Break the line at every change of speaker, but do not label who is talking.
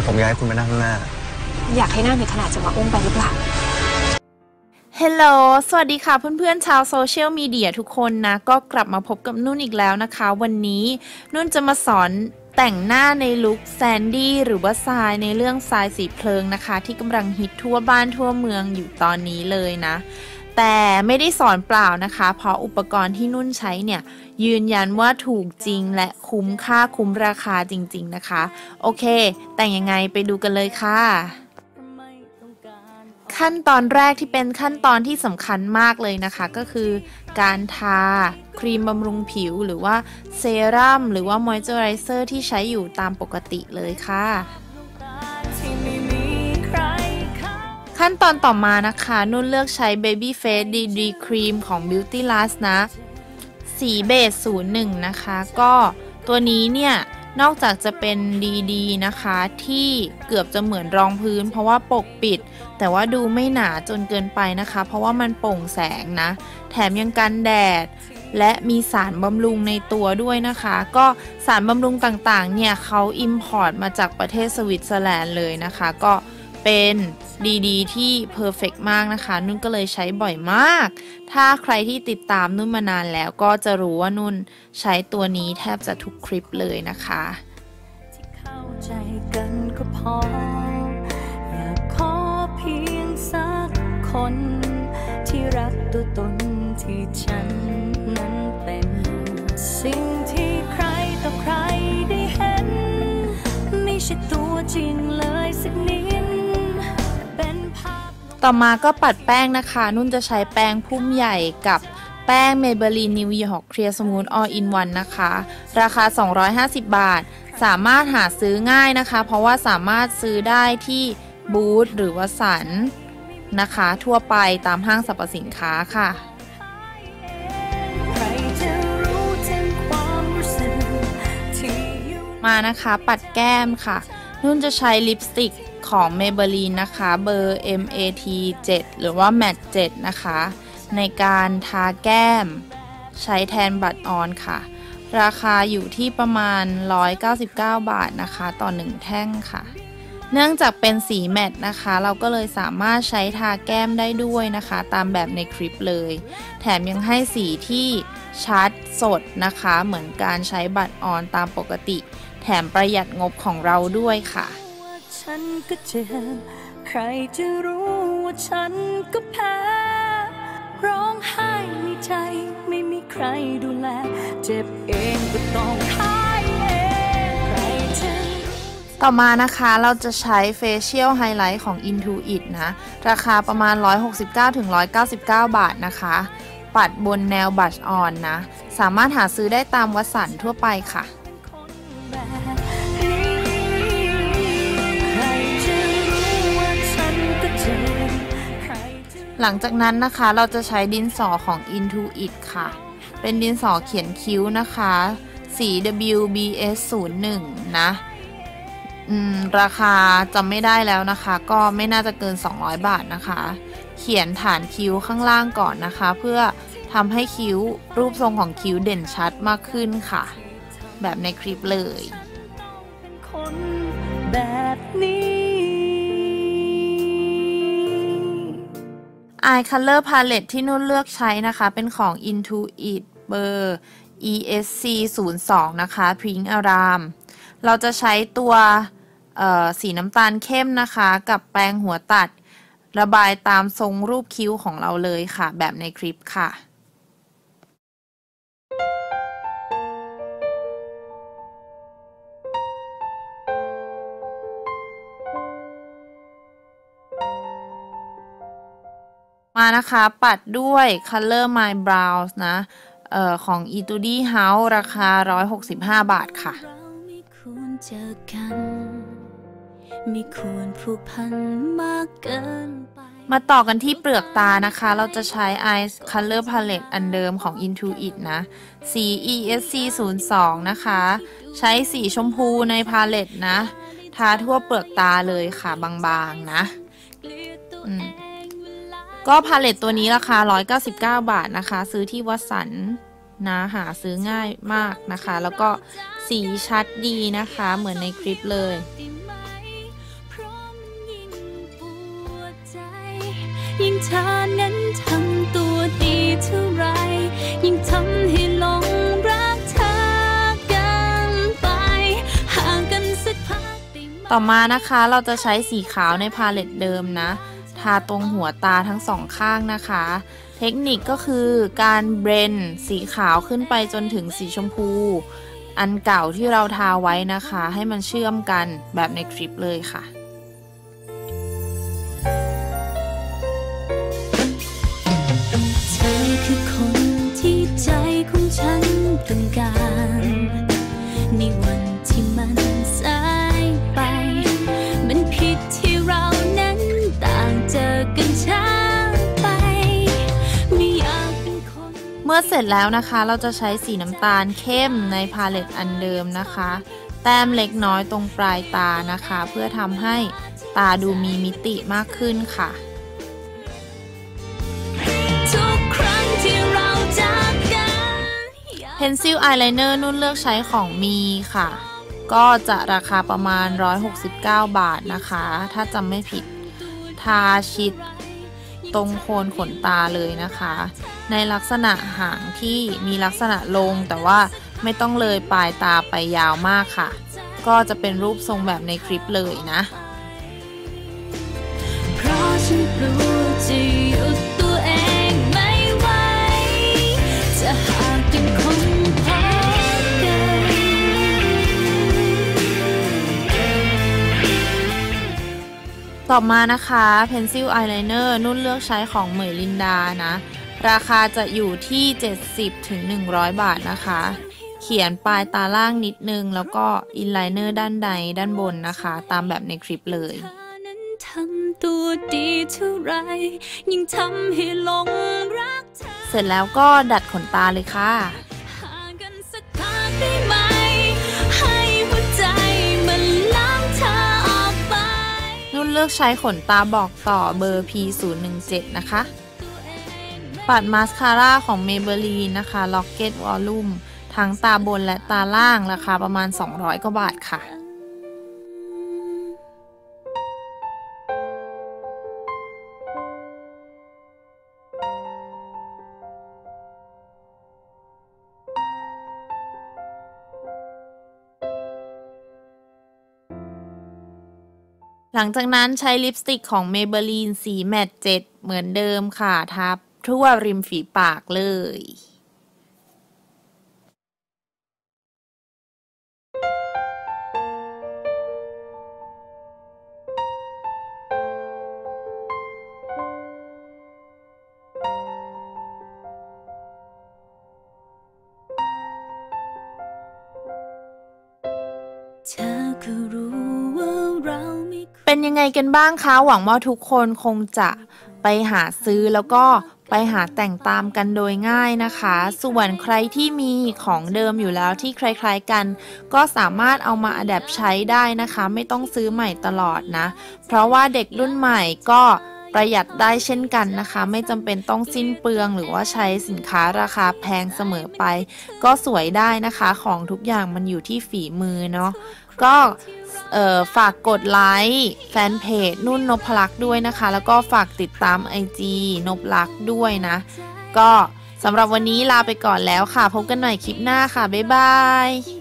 แต่ผมอยากให้คุณมานั่งข้างหน้า
อยากให้นั่งในขนาดจะมาอุ้มไปหรือเปล่า
ฮลโหล สวัสดีค่ะเพื่อนๆชาวโซเชียลมีเดียทุกคนนะ ก็กลับมาพบกับนุ่นอีกแล้วนะคะ วันนี้นุ่นจะมาสอนแต่งหน้าในลุคแซนดี้หรือว่าทรายในเรื่องทรายสีเพลิงนะคะ ที่กำลังฮิตทั่วบ้านทั่วเมืองอยู่ตอนนี้เลยนะ แต่ไม่ได้สอนเปล่านะคะ เพราะอุปกรณ์ที่นุ่นใช้เนี่ยยืนยันว่าถูกจริงและคุ้มค่าคุ้มราคาจริง ๆนะคะ โอเค แต่งยังไงไปดูกันเลยค่ะ ขั้นตอนแรกที่เป็นขั้นตอนที่สำคัญมากเลยนะคะ ก็คือ การทาครีมบำรุงผิวหรือว่าเซรั่มหรือว่ามอยเจอไรเซอร์ที่ใช้อยู่ตามปกติเลยค่ะ ขั้นตอนต่อมานะคะ นุ่นเลือกใช้ Baby Face DD Cream ของ Beauty Last นะ สีเบส01 นะคะ ก็ตัวนี้เนี่ย นอกจากจะเป็นดีๆนะคะ ที่เกือบจะเหมือนรองพื้น เพราะว่าปกปิด แต่ว่าดูไม่หนาจนเกินไปนะคะ เพราะว่ามันโปร่งแสงนะ แถมยังกันแดดและมีสารบำรุงในตัวด้วยนะคะ ก็สารบำรุงต่างๆ เนี่ยเขาอิมพอร์ตมาจากประเทศสวิตเซอร์แลนด์เลยนะคะ ก็ เป็นดีๆที่เพอร์เฟกมากนะคะ นุ่นก็เลยใช้บ่อยมาก ถ้าใครที่ติดตามนุ่นมานานแล้วก็จะรู้ว่านุ่นใช้ตัวนี้แทบจะทุกคลิปเลยนะคะ
ที่เข้าใจกันก็พออยากขอเพียงสักคน ที่รักตัวตนที่ฉันนั้น ต่อมา
ก็ปัดแป้งนะคะ นุ่นจะใช้แป้งพุ่มใหญ่กับแป้ง Maybelline New York Clear Smooth All in One นะคะ ราคา 250 บาท สามารถหาซื้อง่ายนะคะ เพราะว่าสามารถซื้อได้ที่บูธหรือว่าสันนะคะ ทั่วไปตามห้างสรรพสินค้าค่ะ
มา
นะคะ ปัดแก้มค่ะ นุ่นจะใช้ลิปสติก ของ Maybelline นะคะเบอร์ MAT 7 หรือว่า Matte 7 นะคะ ในการทาแก้มใช้แทนบัตรออนค่ะ ราคาอยู่ที่ประมาณ 199 บาทนะคะ ต่อ 1 แท่งค่ะ เนื่องจากเป็นสีแมตต์นะคะ เราก็เลยสามารถใช้ทาแก้มได้ด้วยนะคะ ตามแบบในคลิปเลย แถมยังให้สีที่ชัดสดนะคะ เหมือนการใช้บัตรออนตามปกติ แถมประหยัดงบของเราด้วยค่ะ
ฉันก็เจ็บ ใครจะรู้ว่าฉันก็แพ้ ร้องไห้ในใจไม่มีใครดูแล เจ็บเองก็ต้องหายเองใครจะ
ต่อมานะคะเราจะใช้ Facial Highlight ของ Intuit นะ ราคาประมาณ 169-199 บาทนะคะ ปัดบนแนวบัชออนนะ สามารถหาซื้อได้ตามวัสันทั่วไปค่ะ หลังจากนั้นนะคะเราจะใช้ดินสอของ Intuit ค่ะ เป็นดินสอเขียนคิ้วนะคะ สี WBS 01นะอืมราคาจำไม่ได้แล้วนะคะ ก็ไม่น่าจะเกิน 200 บาทนะคะ เขียนฐานคิ้วข้างล่างก่อนนะคะ เพื่อทำให้คิ้วรูปทรงของคิ้วเด่นชัดมากขึ้นค่ะ แบบในคลิปเลย
คนแบบนี้
Eye Color Palette ที่นุ่นเลือกใช้นะคะ เป็นของ Intuit เบอร์ ESC 0 2นะคะ Pink Aram เราจะใช้ตัวสีน้ำตาลเข้มนะคะ กับแปรงหัวตัด ระบายตามทรงรูปคิ้วของเราเลยค่ะ แบบในคลิปค่ะ นะคะปัดด้วย Color My Brows นะเอ่อของ e t u d y House ราคา 165 บาทค่ะ
เราไม่ควรเจอกัน ไม่ควรผูกพันมากเกินไป
มาต่อกันที่เปลือกตานะคะ เราจะใช้ Eyes Color Palette อันเดิมของ Intuit นะ สี ESC 0 2นะคะ ใช้สีชมพูในพาเลตนะ ทาทั่วเปลือกตาเลยค่ะบางๆนะอืม ก็พาเลตตัวนี้ราคา 199 บาทนะคะ ซื้อที่วัสันนะหาซื้อง่ายมากนะคะ แล้วก็สีชัดดีนะคะ เหมือนในคลิปเลยยิ่ง
เธอนั้นทำตัวดีเท่าไร ยิ่งทำให้หลงรักเธอกันไป ห่างกันสักพัก
ต่อมานะคะเราจะใช้สีขาวในพาเลตเดิมนะ ทาตรงหัวตาทั้งสองข้างนะคะ เทคนิคก็คือการเบรนสีขาวขึ้นไปจนถึงสีชมพู อันเก่าที่เราทาไว้นะคะ ให้มันเชื่อมกันแบบในคลิปเลยค่ะ
เธอคือคนที่ใจของฉันต้องการในวันที่มัน มื่อเส
ร็จแล้วนะคะเราจะใช้สีน้ำตาลเข้มในพาเลตอันเดิมนะคะ แต้มเล็กน้อยตรงปลายตานะคะ เพื่อทำให้ตาดูมีมิติมากขึ้นค่ะ
ทุกครั้งที่เราจากกันอยาก
Pencil Eyeliner นุ่นเลือกใช้ของมีค่ะ ก็จะราคาประมาณ 169 บาทนะคะ ถ้าจำไม่ผิด ทาชิด ตรงโคนขนตาเลยนะคะ ในลักษณะหางที่มีลักษณะลงแต่ว่าไม่ต้องเลยปลายตาไปยาวมากค่ะ ก็จะเป็นรูปทรงแบบในคลิปเลยนะ
เพราะฉันก ต่อมานะ
คะ Pencil Eyeliner นุ่นเลือกใช้ของเหมยลินดานะ ราคาจะอยู่ที่ 70ถึง100 บาทนะคะ เขียนปลายตาล่างนิดนึง แล้วก็อินไลเนอร์ด้านใดด้านบนนะคะ ตามแบบในคลิปเลย
ทำตัวดีเท่าไรยิ่งทำให้หลงรักเส
ร็จแล้วก็ดัดขนตาเลยค่ะ
นุ่นเลื
อกใช้ขนตาบอกต่อเบอร์ P017 นะคะ ปัดมาสคาร่าของ Maybelline นะคะ Locket Volume ทั้งตาบนและตาล่างราคาประมาณ 200 กว่าบาทค่ะ ลังจากนั้นใช้ลิปสติกของ Maybelline สีแมตต์7เหมือนเดิมค่ะทับทั่วริมฝีปากเลย
เธอก็รู้ เป็
นยังไงกันบ้างคะ หวังว่าทุกคนคงจะไปหาซื้อแล้วก็ไปหาแต่งตามกันโดยง่ายนะคะ ส่วนใครที่มีของเดิมอยู่แล้วที่คล้ายๆกัน ก็สามารถเอามาอัดแอปใช้ได้นะคะ ไม่ต้องซื้อใหม่ตลอดนะ เพราะว่าเด็กรุ่นใหม่ก็ ประหยัดได้เช่นกันนะคะ ไม่จำเป็นต้องสิ้นเปลืองหรือว่าใช้สินค้าราคาแพงเสมอไป ก็สวยได้นะคะของทุกอย่างมันอยู่ที่ฝีมือเนาะก็ฝากกดไลค์แฟนเพจนุ่นนพลักษ์ด้วยนะคะ แล้วก็ฝากติดตาม IG นพลักษ์ด้วยนะ ก็สำหรับวันนี้ลาไปก่อนแล้วค่ะ พบกันใหม่คลิปหน้าค่ะ บ๊ายบาย